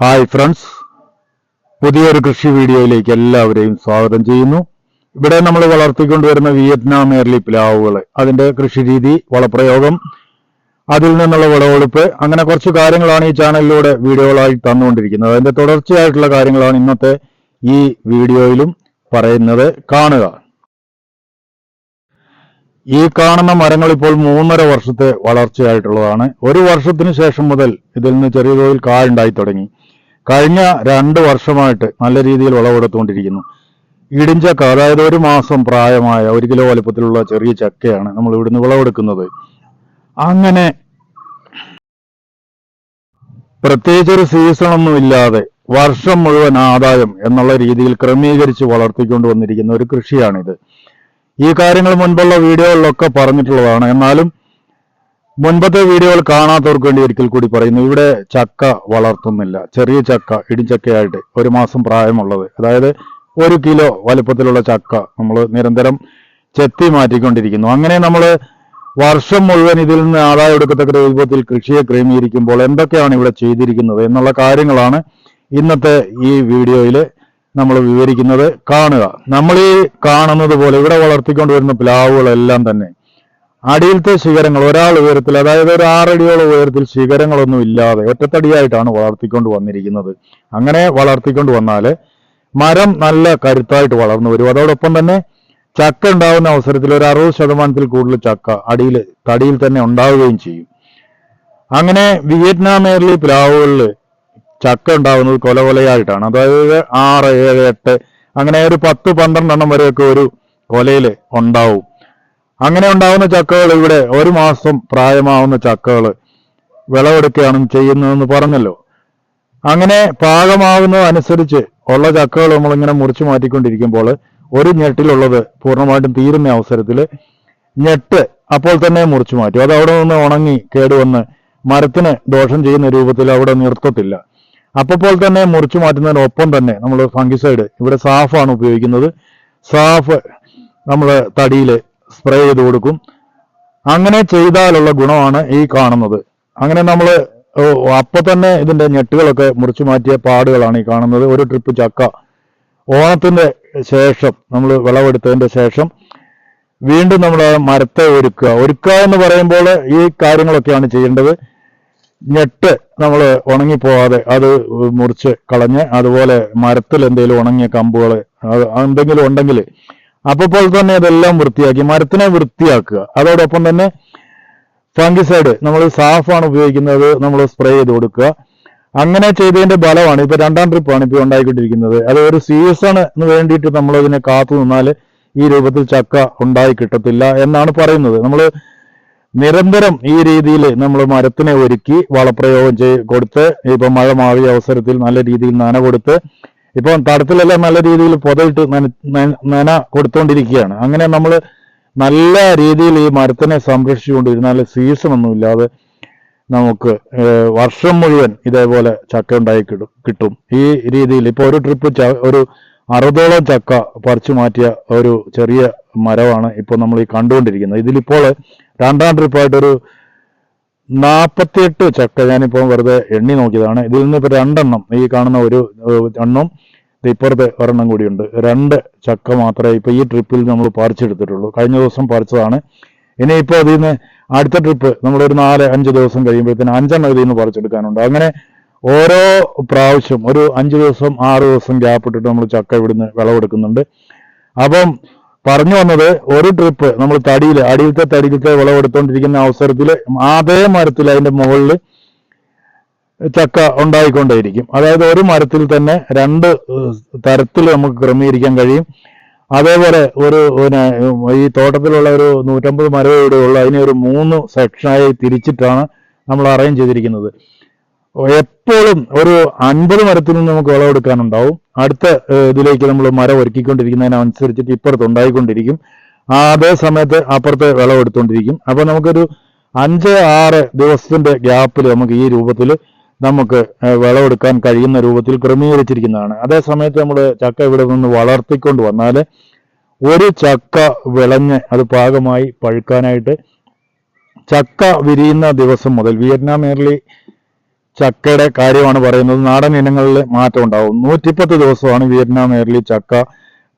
Hi friends പുതിയൊരു കൃഷി വീഡിയോയിലേക്ക് എല്ലാവരെയും സ്വാഗതം ചെയ്യുന്നു. ഇവിടെ നമ്മൾ വളർത്തിക്കൊണ്ടുവരുന്ന വിയറ്റ്നാം എയർലി പ്ലാവുകൾ അതിന്റെ കൃഷി രീതി വളപ്രയോഗം അതിൽ നിന്നുള്ള വിളവെടുപ്പ് അങ്ങനെ കുറച്ച് കാര്യങ്ങളാണ് ഈ ചാനലിലൂടെ വീഡിയോകളായി തന്നുകൊണ്ടിരിക്കുന്നത്. അതിന്റെ തുടർച്ചയായിട്ടുള്ള കാര്യങ്ങളാണ് ഇന്നത്തെ ഈ വീഡിയോയിലും പറയുന്നത്. കാണുക. ഈ കാണുന്ന മരങ്ങൾ ഇപ്പോൾ മൂന്നര വർഷത്തെ വളർച്ചയായിട്ടുള്ളതാണ്. ഒരു വർഷത്തിന് ശേഷം മുതൽ ഇതിൽ നിന്ന് ചെറിയ തോതിൽ കായ ഉണ്ടായി തുടങ്ങി. കഴിഞ്ഞ രണ്ട് വർഷമായിട്ട് നല്ല രീതിയിൽ വിളവെടുത്തുകൊണ്ടിരിക്കുന്നു. ഇടിഞ്ചക്ക അതായത് ഒരു മാസം പ്രായമായ ഒരു കിലോ വലുപ്പത്തിലുള്ള ചെറിയ ചക്കയാണ് നമ്മൾ ഇവിടുന്ന് വിളവെടുക്കുന്നത്. അങ്ങനെ പ്രത്യേകിച്ച് ഒരു സീസണൊന്നും ഇല്ലാതെ വർഷം മുഴുവൻ ആദായം എന്നുള്ള രീതിയിൽ ക്രമീകരിച്ച് വളർത്തിക്കൊണ്ട് വന്നിരിക്കുന്ന ഒരു കൃഷിയാണിത്. ഈ കാര്യങ്ങൾ മുൻപുള്ള വീഡിയോകളിലൊക്കെ പറഞ്ഞിട്ടുള്ളതാണ്. എന്നാലും മുൻപത്തെ വീഡിയോകൾ കാണാത്തവർക്ക് വേണ്ടി ഒരിക്കൽ കൂടി പറയുന്നു. ഇവിടെ ചക്ക വളർത്തുന്നില്ല. ചെറിയ ചക്ക ഇടിച്ചക്കയായിട്ട് ഒരു മാസം പ്രായമുള്ളത്. അതായത് ഒരു കിലോ വലുപ്പത്തിലുള്ള ചക്ക നമ്മൾ നിരന്തരം ചെത്തി മാറ്റിക്കൊണ്ടിരിക്കുന്നു. അങ്ങനെ നമ്മൾ വർഷം മുഴുവൻ ഇതിൽ നിന്ന് ആദായം എടുക്കത്തക്ക രൂപത്തിൽ കൃഷിയെ ക്രമീകരിക്കുമ്പോൾ എന്തൊക്കെയാണ് ഇവിടെ ചെയ്തിരിക്കുന്നത് എന്നുള്ള കാര്യങ്ങളാണ് ഇന്നത്തെ ഈ വീഡിയോയിൽ നമ്മൾ വിവരിക്കുന്നത്. കാണുക. നമ്മൾ ഈ കാണുന്നത് പോലെ ഇവിടെ വളർത്തിക്കൊണ്ടുവരുന്ന പ്ലാവുകളെല്ലാം തന്നെ അടിയിലത്തെ ശിഖരങ്ങൾ ഒരാൾ ഉയരത്തിൽ അതായത് ഒരു ആറടിയോളം ഉയരത്തിൽ ശിഖരങ്ങളൊന്നും ഇല്ലാതെ ഒറ്റത്തടിയായിട്ടാണ് വളർത്തിക്കൊണ്ട് വന്നിരിക്കുന്നത്. അങ്ങനെ വളർത്തിക്കൊണ്ട് വന്നാൽ മരം നല്ല കരുത്തായിട്ട് വളർന്നു വരും. അതോടൊപ്പം തന്നെ ചക്ക ഉണ്ടാവുന്ന അവസരത്തിൽ ഒരു അറുപത് ശതമാനത്തിൽ കൂടുതൽ ചക്ക അടിയിൽ തടിയിൽ തന്നെ ഉണ്ടാവുകയും ചെയ്യും. അങ്ങനെ വിയറ്റ്നാം എയർലി പ്ലാവുകളിൽ ചക്ക ഉണ്ടാവുന്നത് കൊല കൊലയായിട്ടാണ് അതായത് ആറ് ഏഴ് എട്ട് അങ്ങനെ ഒരു പത്ത് പന്ത്രണ്ടെണ്ണം വരെയൊക്കെ ഒരു കൊലയിൽ ഉണ്ടാവും. അങ്ങനെ ഉണ്ടാവുന്ന ചക്കകൾ ഇവിടെ ഒരു മാസം പ്രായമാവുന്ന ചക്കകൾ വിളവെടുക്കുകയാണ് ചെയ്യുന്നതെന്ന് പറഞ്ഞല്ലോ. അങ്ങനെ പാകമാവുന്നതനുസരിച്ച് ഉള്ള ചക്കകൾ നമ്മളിങ്ങനെ മുറിച്ചു മാറ്റിക്കൊണ്ടിരിക്കുമ്പോൾ ഒരു ഞെട്ടിലുള്ളത് പൂർണമായിട്ടും തീരുന്ന അവസരത്തിൽ ഞെട്ട് അപ്പോൾ തന്നെ മുറിച്ചു മാറ്റും. അത് അവിടെ നിന്ന് ഉണങ്ങി കേടുവന്ന് മരത്തിന് ദോഷം ചെയ്യുന്ന രൂപത്തിൽ അവിടെ നിർത്തത്തില്ല. അപ്പോൾ തന്നെ മുറിച്ചു മാറ്റുന്നതിനൊപ്പം തന്നെ നമ്മൾ ഫംഗിസൈഡ് ഇവിടെ സാഫാണ് ഉപയോഗിക്കുന്നത്. സാഫ് നമ്മൾ തടിയിൽ സ്പ്രേ ചെയ്ത് കൊടുക്കും. അങ്ങനെ ചെയ്താലുള്ള ഗുണമാണ് ഈ കാണുന്നത്. അങ്ങനെ നമ്മൾ അപ്പൊ തന്നെ ഇതിന്റെ ഞെട്ടുകളൊക്കെ മുറിച്ചു മാറ്റിയ പാടുകളാണ് ഈ കാണുന്നത്. ഒരു ട്രിപ്പ് ചക്ക. ഓണത്തിന്റെ ശേഷം നമ്മൾ വിളവെടുത്തതിന്റെ ശേഷം വീണ്ടും നമ്മൾ മരത്തെ ഒരുക്കുക. ഒരുക്കുക എന്ന് പറയുമ്പോൾ ഈ കാര്യങ്ങളൊക്കെയാണ് ചെയ്യേണ്ടത്. ഞെട്ട് നമ്മൾ ഉണങ്ങിപ്പോവാതെ അത് മുറിച്ച് കളഞ്ഞ് അതുപോലെ മരത്തിൽ എന്തെങ്കിലും ഉണങ്ങിയ കമ്പുകൾ എന്തെങ്കിലും ഉണ്ടെങ്കിൽ അപ്പോൾ തന്നെ അതെല്ലാം വൃത്തിയാക്കി മരത്തിനെ വൃത്തിയാക്കുക. അതോടൊപ്പം തന്നെ ഫംഗിസൈഡ് നമ്മൾ സാഫാണ് ഉപയോഗിക്കുന്നത് നമ്മൾ സ്പ്രേ ചെയ്ത് കൊടുക്കുക. അങ്ങനെ ചെയ്തതിന്റെ ഫലമാണ് ഇപ്പൊ രണ്ടാം ട്രിപ്പാണ് ഇപ്പൊ ഉണ്ടായിക്കൊണ്ടിരിക്കുന്നത്. അത് ഒരു സീസണിന് വേണ്ടിയിട്ട് നമ്മൾ അതിനെ കാത്തു നിന്നാൽ ഈ രൂപത്തിൽ ചക്ക ഉണ്ടായി കിട്ടത്തില്ല എന്നാണ് പറയുന്നത്. നമ്മൾ നിരന്തരം ഈ രീതിയിൽ നമ്മൾ മരത്തിനെ ഒരുക്കി വളപ്രയോഗം ചെയ്ത് കൊടുത്ത് ഇപ്പൊ മഴ മാറിയ അവസരത്തിൽ നല്ല രീതിയിൽ നന കൊടുത്ത് ഇപ്പം തടത്തിലെല്ലാം നല്ല രീതിയിൽ പുതയിട്ട് നന കൊടുത്തുകൊണ്ടിരിക്കുകയാണ് അങ്ങനെ നമ്മൾ നല്ല രീതിയിൽ ഈ മരത്തിനെ സംരക്ഷിച്ചുകൊണ്ടിരുന്നാൽ ഇല്ലാതെ നമുക്ക് വർഷം മുഴുവൻ ഇതേപോലെ ചക്ക ഉണ്ടായി കിട്ടും കിട്ടും. ഈ രീതിയിൽ ഇപ്പോൾ ഒരു ട്രിപ്പ് ഒരു അറുപതോളം ചക്ക പറിച്ചു മാറ്റിയ ഒരു ചെറിയ മരമാണ് ഇപ്പോൾ നമ്മൾ ഈ കണ്ടുകൊണ്ടിരിക്കുന്നത്. ഇതിലിപ്പോൾ രണ്ടാം ട്രിപ്പായിട്ടൊരു നാൽപ്പത്തിയെട്ട് ചക്ക ഞാനിപ്പോൾ വെറുതെ എണ്ണി നോക്കിയതാണ്. ഇതിൽ നിന്ന് ഇപ്പോൾ രണ്ടെണ്ണം ഈ കാണുന്ന ഒരു എണ്ണം ഇപ്പുറത്ത് ഒരെണ്ണം കൂടിയുണ്ട്. രണ്ട് ചക്ക മാത്രമേ ഇപ്പോൾ ഈ ട്രിപ്പിൽ നമ്മൾ പറിച്ചെടുത്തിട്ടുള്ളൂ. കഴിഞ്ഞ ദിവസം പറിച്ചതാണ്. ഇനി ഇപ്പോൾ അതിൽ നിന്ന് അടുത്ത ട്രിപ്പ് നമ്മളൊരു നാല് അഞ്ച് ദിവസം കഴിയുമ്പോഴത്തേന് അഞ്ചെണ്ണം ഇതിൽ നിന്ന് പറിച്ചെടുക്കാനുണ്ട്. അങ്ങനെ ഓരോ പ്രാവശ്യം ഒരു അഞ്ച് ദിവസം ആറ് ദിവസം ഗ്യാപ്പ് ഇട്ടിട്ട് നമ്മൾ ചക്ക ഇവിടുന്ന് വിളവെടുക്കുന്നുണ്ട്. അപ്പം പറഞ്ഞു വന്നത് ഒരു ട്രിപ്പ് നമ്മൾ തടിയിൽ അടിയിലത്തെ തടിയിലത്തെ വിളവെടുത്തോണ്ടിരിക്കുന്ന അവസരത്തിൽ അതേ മരത്തിൽ അതിന്റെ മുകളിൽ ചക്ക ഉണ്ടായിക്കൊണ്ടേയിരിക്കും. അതായത് ഒരു മരത്തിൽ തന്നെ രണ്ട് തരത്തിൽ നമുക്ക് ക്രമീകരിക്കാൻ കഴിയും. അതേപോലെ ഒരു പിന്നെ ഈ തോട്ടത്തിലുള്ള ഒരു നൂറ്റമ്പത് മരം ഇവിടെ അതിനെ ഒരു മൂന്ന് സെക്ഷനായി തിരിച്ചിട്ടാണ് നമ്മൾ അറേഞ്ച് ചെയ്തിരിക്കുന്നത്. എപ്പോഴും ഒരു അൻപത് മരത്തിൽ നിന്ന് നമുക്ക് വിളവെടുക്കാനുണ്ടാവും അടുത്ത ഇതിലേക്ക് നമ്മൾ മരം ഒരുക്കിക്കൊണ്ടിരിക്കുന്നതിനനുസരിച്ചിട്ട് ഇപ്പുറത്ത് ഉണ്ടായിക്കൊണ്ടിരിക്കും. അതേ സമയത്ത് അപ്പുറത്ത് വിളവെടുത്തുകൊണ്ടിരിക്കും അപ്പൊ നമുക്കൊരു അഞ്ച് ആറ് ദിവസത്തിന്റെ ഗ്യാപ്പിൽ നമുക്ക് ഈ രൂപത്തിൽ നമുക്ക് വിളവെടുക്കാൻ കഴിയുന്ന രൂപത്തിൽ ക്രമീകരിച്ചിരിക്കുന്നതാണ്. അതേ സമയത്ത് നമ്മൾ ചക്ക ഇവിടെ നിന്ന് വളർത്തിക്കൊണ്ട് വന്നാൽ ഒരു ചക്ക വിളഞ്ഞ് അത് പാകമായി പഴുക്കാനായിട്ട് ചക്ക വിരിയുന്ന ദിവസം മുതൽ വിയറ്റ്നാം എയർലി ചക്കയുടെ കാര്യമാണ് പറയുന്നത്. നാടൻ ഇനങ്ങളിൽ മാറ്റം ഉണ്ടാവും. നൂറ്റിപ്പത്ത് ദിവസമാണ് വിയറ്റ്നാം എയർലി ചക്ക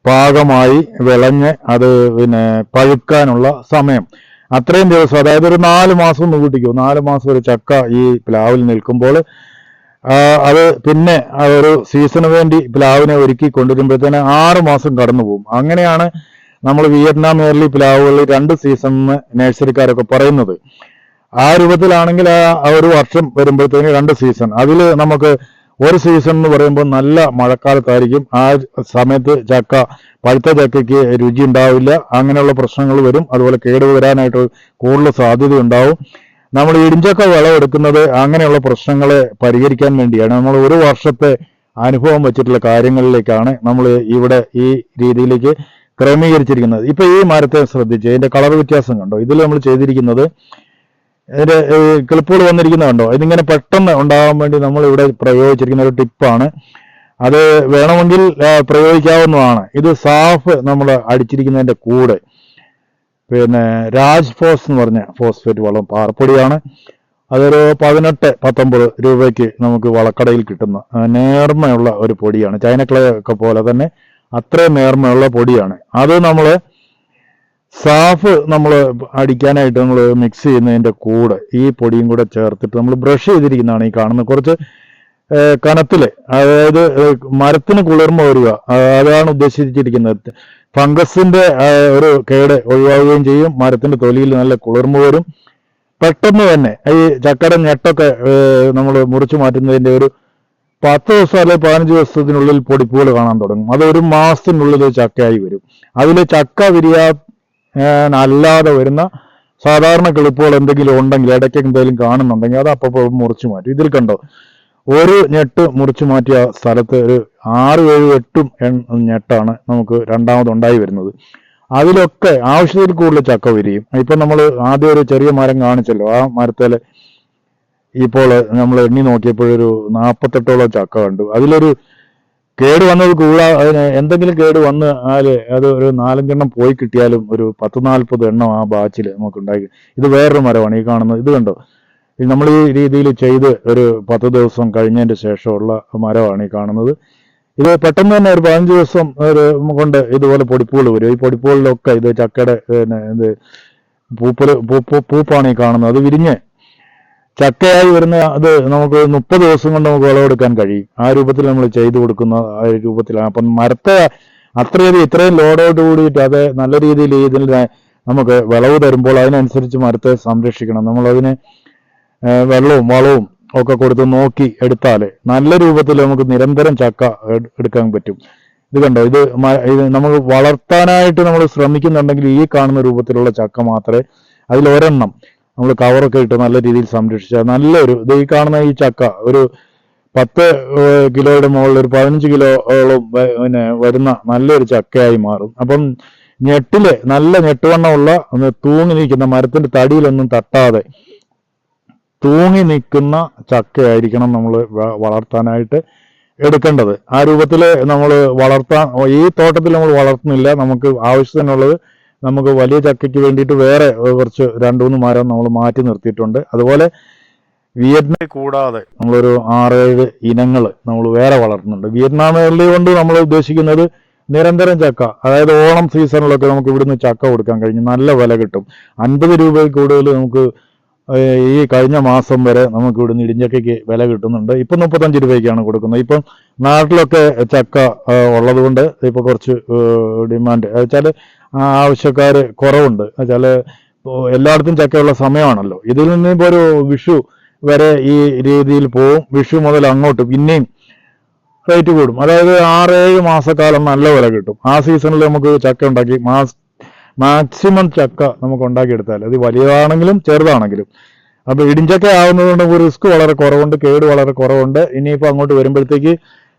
പാകമായി വിളഞ്ഞ് അത് പിന്നെ പഴുക്കാനുള്ള സമയം. അത്രയും ദിവസം അതായത് ഒരു നാല് മാസം ഒന്ന് കൂട്ടിക്കോ. നാല് മാസം ഒരു ചക്ക ഈ പ്ലാവിൽ നിൽക്കുമ്പോൾ അത് പിന്നെ ഒരു സീസണ് വേണ്ടി പ്ലാവിനെ ഒരുക്കി കൊണ്ടുവരുമ്പോഴത്തേന് ആറ് മാസം കടന്നു പോകും. അങ്ങനെയാണ് നമ്മൾ വിയറ്റ്നാം എയർലി പ്ലാവുകളിൽ രണ്ട് സീസൺ നഴ്സറിക്കാരൊക്കെ പറയുന്നത്. ആ രൂപത്തിലാണെങ്കിൽ ആ ഒരു വർഷം വരുമ്പോഴത്തേക്ക് രണ്ട് സീസൺ അതിൽ നമുക്ക് ഒരു സീസൺ എന്ന് പറയുമ്പോൾ നല്ല മഴക്കാലത്തായിരിക്കും. ആ സമയത്ത് ചക്ക പഴുത്ത ചക്കയ്ക്ക് രുചി ഉണ്ടാവില്ല. അങ്ങനെയുള്ള പ്രശ്നങ്ങൾ വരും. അതുപോലെ കേട് വരാനായിട്ട് കൂടുതൽ സാധ്യത ഉണ്ടാവും നമ്മൾ ഇടിഞ്ചക്ക വിളവെടുക്കുന്നത് അങ്ങനെയുള്ള പ്രശ്നങ്ങളെ പരിഹരിക്കാൻ വേണ്ടിയാണ്. നമ്മൾ ഒരു വർഷത്തെ അനുഭവം വെച്ചിട്ടുള്ള കാര്യങ്ങളിലേക്കാണ് നമ്മൾ ഇവിടെ ഈ രീതിയിലേക്ക് ക്രമീകരിച്ചിരിക്കുന്നത്. ഇപ്പൊ ഈ മരത്തെ ശ്രദ്ധിച്ച് ഇതിന്റെ കളർ വ്യത്യാസം കണ്ടോ? ഇതിൽ നമ്മൾ ചെയ്തിരിക്കുന്നത് ഇതിന്റെ കിളിപ്പുകൾ വന്നിരിക്കുന്നതുണ്ടോ? ഇതിങ്ങനെ പെട്ടെന്ന് ഉണ്ടാകാൻ വേണ്ടി നമ്മൾ ഇവിടെ പ്രയോഗിച്ചിരിക്കുന്ന ഒരു ടിപ്പാണ്. അത് വേണമെങ്കിൽ പ്രയോഗിക്കാവുന്നതാണ്. ഇത് സാഫ് നമ്മൾ അടിച്ചിരിക്കുന്നതിന്റെ കൂടെ. പിന്നെ രാജ് ഫോസ് എന്ന് പറഞ്ഞ ഫോസ്ഫേറ്റ് വളം പാർപ്പൊടിയാണ് അതൊരു പതിനെട്ട് പത്തൊമ്പത് രൂപയ്ക്ക് നമുക്ക് വളക്കടയിൽ കിട്ടുന്ന നേർമയുള്ള ഒരു പൊടിയാണ്. ചൈനക്ലേ ഒക്കെ പോലെ തന്നെ അത്രയും നേർമയുള്ള പൊടിയാണ്. അത് നമ്മൾ സാഫ് നമ്മൾ അടിക്കാനായിട്ട് നമ്മൾ മിക്സ് ചെയ്യുന്നതിന്റെ കൂടെ ഈ പൊടിയും കൂടെ ചേർത്തിട്ട് നമ്മൾ ബ്രഷ് ചെയ്തിരിക്കുന്നതാണ് ഈ കാണുന്നത് കുറച്ച് കനത്തിൽ അതായത് മരത്തിന് കുളിർമ വരിക. അതാണ് ഉദ്ദേശിച്ചിരിക്കുന്നത്. ഫംഗസിന്റെ ഒരു കേട് ഒഴിവാകുകയും ചെയ്യും. മരത്തിന്റെ തൊലിയിൽ നല്ല കുളിർമ വരും. പെട്ടെന്ന് തന്നെ ഈ ചക്കര ഞെട്ടൊക്കെ നമ്മൾ മുറിച്ചു മാറ്റുന്നതിന്റെ ഒരു പത്ത് ദിവസം അല്ലെങ്കിൽ പതിനഞ്ച് ദിവസത്തിനുള്ളിൽ പൊടിപ്പുകൾ കാണാൻ തുടങ്ങും. അത് ഒരു മാസത്തിനുള്ളിൽ ചക്കയായി വരും. അതിൽ ചക്ക വിരിയാ ഏഹ് അല്ലാതെ വരുന്ന സാധാരണ കിളിപ്പുകൾ എന്തെങ്കിലും ഉണ്ടെങ്കിൽ ഇടയ്ക്ക് എന്തെങ്കിലും കാണുന്നുണ്ടെങ്കിൽ അത് അപ്പോൾ മുറിച്ചു മാറ്റും. ഇതിൽ കണ്ടോ? ഒരു ഞെട്ട് മുറിച്ചു മാറ്റിയ സ്ഥലത്ത് ഒരു ആറ് ഏഴ് എട്ടും ഞെട്ടാണ് നമുക്ക് രണ്ടാമത് ഉണ്ടായി വരുന്നത്. അതിലൊക്കെ ആവശ്യത്തിൽ കൂടുതൽ ചക്ക വിരിയും. ഇപ്പൊ നമ്മൾ ആദ്യം ഒരു ചെറിയ മരം കാണിച്ചല്ലോ. ആ മരത്തിൽ ഇപ്പോൾ നമ്മൾ എണ്ണി നോക്കിയപ്പോഴൊരു നാൽപ്പത്തെട്ടോളം ചക്ക കണ്ടു. അതിലൊരു കേട് വന്നത് കൂടാ അതിന് എന്തെങ്കിലും കേട് വന്ന് ആൽ അത് ഒരു നാലഞ്ചെണ്ണം പോയി കിട്ടിയാലും ഒരു പത്ത് നാൽപ്പത് എണ്ണം ആ ബാച്ചിൽ നമുക്ക് ഉണ്ടാക്കി ഇത് വേറൊരു മരമാണ് ഈ കാണുന്നത് ഇത് കണ്ടോ? നമ്മൾ ഈ രീതിയിൽ ചെയ്ത് ഒരു പത്ത് ദിവസം കഴിഞ്ഞതിന്റെ ശേഷമുള്ള മരമാണ് ഈ കാണുന്നത്. ഇത് പെട്ടെന്ന് തന്നെ ഒരു പതിനഞ്ച് ദിവസം ഒരു കൊണ്ട് ഇതുപോലെ പൊടിപ്പുകൾ വരും. ഈ പൊടിപ്പുകളിലൊക്കെ ഇത് ചക്കയുടെ പിന്നെ ഇത് പൂപ്പൽ പൂപ്പ് പൂപ്പാണ് ഈ കാണുന്നത്. അത് വിരിഞ്ഞ് ചക്കയായി വരുന്ന അത് നമുക്ക് മുപ്പത് ദിവസം കൊണ്ട് നമുക്ക് വിളവെടുക്കാൻ കഴിയും. ആ രൂപത്തിൽ നമ്മൾ ചെയ്തു കൊടുക്കുന്ന ആ രൂപത്തിലാണ്. അപ്പം മരത്തെ അത്രയധികം ഇത്രയും ലോഡോട് കൂടിയിട്ട് അത് നല്ല രീതിയിൽ ഇതിൽ നമുക്ക് വിളവ് തരുമ്പോൾ അതിനനുസരിച്ച് മരത്തെ സംരക്ഷിക്കണം. ഏഹ് വെള്ളവും വളവും ഒക്കെ കൊടുത്ത് നോക്കി എടുത്താൽ നല്ല രൂപത്തിൽ നമുക്ക് നിരന്തരം ചക്ക എടുക്കാൻ പറ്റും. ഇത് കണ്ടോ? ഇത് ഇത് നമുക്ക് വളർത്താനായിട്ട് നമ്മൾ ശ്രമിക്കുന്നുണ്ടെങ്കിൽ ഈ കാണുന്ന രൂപത്തിലുള്ള ചക്ക മാത്രമേ അതിൽ ഒരെണ്ണം നമ്മൾ കവറൊക്കെ ഇട്ട് നല്ല രീതിയിൽ സംരക്ഷിച്ചാൽ നല്ലൊരു ഇത് ഈ കാണുന്ന ഈ ചക്ക ഒരു പത്ത് കിലോയുടെ മുകളിൽ ഒരു പതിനഞ്ച് കിലോയോളം പിന്നെ വരുന്ന നല്ലൊരു ചക്കയായി മാറും. അപ്പം ഞെട്ടിൽ നല്ല ഞെട്ടുവണ്ണമുള്ള തൂങ്ങി നിൽക്കുന്ന മരത്തിന്റെ തടിയിലൊന്നും തട്ടാതെ തൂങ്ങി നിൽക്കുന്ന ചക്കയായിരിക്കണം നമ്മൾ വളർത്താനായിട്ട് എടുക്കേണ്ടത്. ആ രൂപത്തിൽ നമ്മൾ വളർത്താൻ ഈ തോട്ടത്തിൽ നമ്മൾ വളർത്തുന്നില്ല നമുക്ക് ആവശ്യത്തിനുള്ളത് നമുക്ക് വലിയ ചക്കയ്ക്ക് വേണ്ടിയിട്ട് വേറെ കുറച്ച് രണ്ട് മൂന്ന് മരം നമ്മൾ മാറ്റി നിർത്തിയിട്ടുണ്ട്. അതുപോലെ വിയറ്റ്നാം കൂടാതെ നമ്മളൊരു ആറേഴ് ഇനങ്ങൾ നമ്മൾ വേറെ വളർത്തുന്നുണ്ട്. വിയറ്റ്നാം കൊണ്ട് നമ്മൾ ഉദ്ദേശിക്കുന്നത് നിരന്തരം ചക്ക. അതായത് ഓണം സീസണിലൊക്കെ നമുക്ക് ഇവിടുന്ന് ചക്ക കൊടുക്കാൻ കഴിഞ്ഞു നല്ല വില കിട്ടും. അൻപത് രൂപയിൽ കൂടുതൽ നമുക്ക് ഈ കഴിഞ്ഞ മാസം വരെ നമുക്ക് ഇവിടുന്ന് ഇടിഞ്ചക്കയ്ക്ക് വില കിട്ടുന്നുണ്ട്. ഇപ്പം മുപ്പത്തഞ്ച് രൂപയ്ക്കാണ് കൊടുക്കുന്നത്. ഇപ്പം നാട്ടിലൊക്കെ ചക്ക ഉള്ളതുകൊണ്ട് ഉള്ളത് കൊണ്ട് ഇപ്പൊ കുറച്ച് ഡിമാൻഡ്. വെച്ചാൽ ആവശ്യക്കാർ കുറവുണ്ട്. വെച്ചാൽ എല്ലായിടത്തും ചക്കയുള്ള സമയമാണല്ലോ. ഇതിൽ നിന്ന് ഇപ്പോൾ ഒരു വിഷു വരെ ഈ രീതിയിൽ പോവും. വിഷു മുതൽ അങ്ങോട്ട് പിന്നെയും റേറ്റ് കൂടും. അതായത് ആറേഴ് മാസക്കാലം നല്ല വില കിട്ടും. ആ സീസണിൽ നമുക്ക് ചക്ക ഉണ്ടാക്കി മാസ് മാക്സിമം ചക്ക നമുക്ക് ഉണ്ടാക്കിയെടുത്താൽ അത് വലിയതാണെങ്കിലും ചെറുതാണെങ്കിലും. അപ്പൊ ഇടിഞ്ചക്ക ആവുന്നതുകൊണ്ട് നമുക്ക് റിസ്ക് വളരെ കുറവുണ്ട് കേട് വളരെ കുറവുണ്ട്. ഇനിയിപ്പോൾ അങ്ങോട്ട് വരുമ്പോഴത്തേക്ക്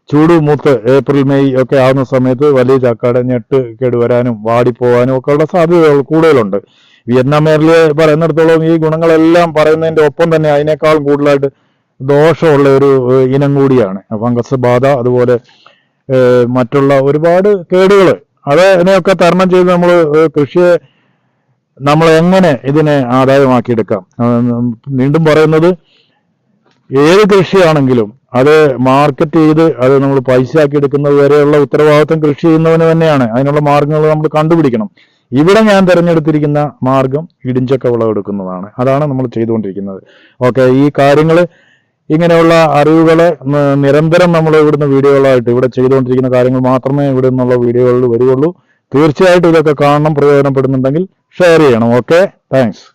ചൂട് മൂത്ത് ഏപ്രിൽ മെയ് ഒക്കെ ആവുന്ന സമയത്ത് വലിയ ചാക്കാട് ഞെട്ട് കേടുവരാനും വാടിപ്പോവാനും ഒക്കെ ഉള്ള സാധ്യതകൾ കൂടുതലുണ്ട്. വിയറ്റ്നാം മേഖല പറയുന്നിടത്തോളം ഈ ഗുണങ്ങളെല്ലാം പറയുന്നതിന്റെ ഒപ്പം തന്നെ അതിനേക്കാൾ കൂടുതലായിട്ട് ദോഷമുള്ള ഒരു ഇനം കൂടിയാണ്. ഫംഗസ് ബാധ അതുപോലെ മറ്റുള്ള ഒരുപാട് കേടുകൾ അതിനെയൊക്കെ തരണം ചെയ്ത് നമ്മൾ കൃഷിയെ നമ്മൾ എങ്ങനെ ഇതിനെ ആദായമാക്കിയെടുക്കാം? വീണ്ടും പറയുന്നത് ഏത് കൃഷിയാണെങ്കിലും അത് മാർക്കറ്റ് ചെയ്ത് അത് നമ്മൾ പൈസ ആക്കി എടുക്കുന്നത് വരെയുള്ള ഉത്തരവാദിത്വം കൃഷി ചെയ്യുന്നവന് തന്നെയാണ്. അതിനുള്ള മാർഗങ്ങൾ നമ്മൾ കണ്ടുപിടിക്കണം. ഇവിടെ ഞാൻ തിരഞ്ഞെടുത്തിരിക്കുന്ന മാർഗം ഇടിഞ്ചക്ക വിളവെടുക്കുന്നതാണ് അതാണ് നമ്മൾ ചെയ്തുകൊണ്ടിരിക്കുന്നത്. ഓക്കെ ഈ കാര്യങ്ങൾ ഇങ്ങനെയുള്ള അറിവുകൾ നിരന്തരം നമ്മൾ ഇവിടുന്ന് വീഡിയോകളായിട്ട് ഇവിടെ ചെയ്തുകൊണ്ടിരിക്കുന്ന കാര്യങ്ങൾ മാത്രമേ ഇവിടെ നിന്നുള്ള വീഡിയോകളിൽ വരികയുള്ളൂ. തീർച്ചയായിട്ടും ഇതൊക്കെ കാണണം പ്രയോജനപ്പെടുന്നുണ്ടെങ്കിൽ ഷെയർ ചെയ്യണം. Okay thanks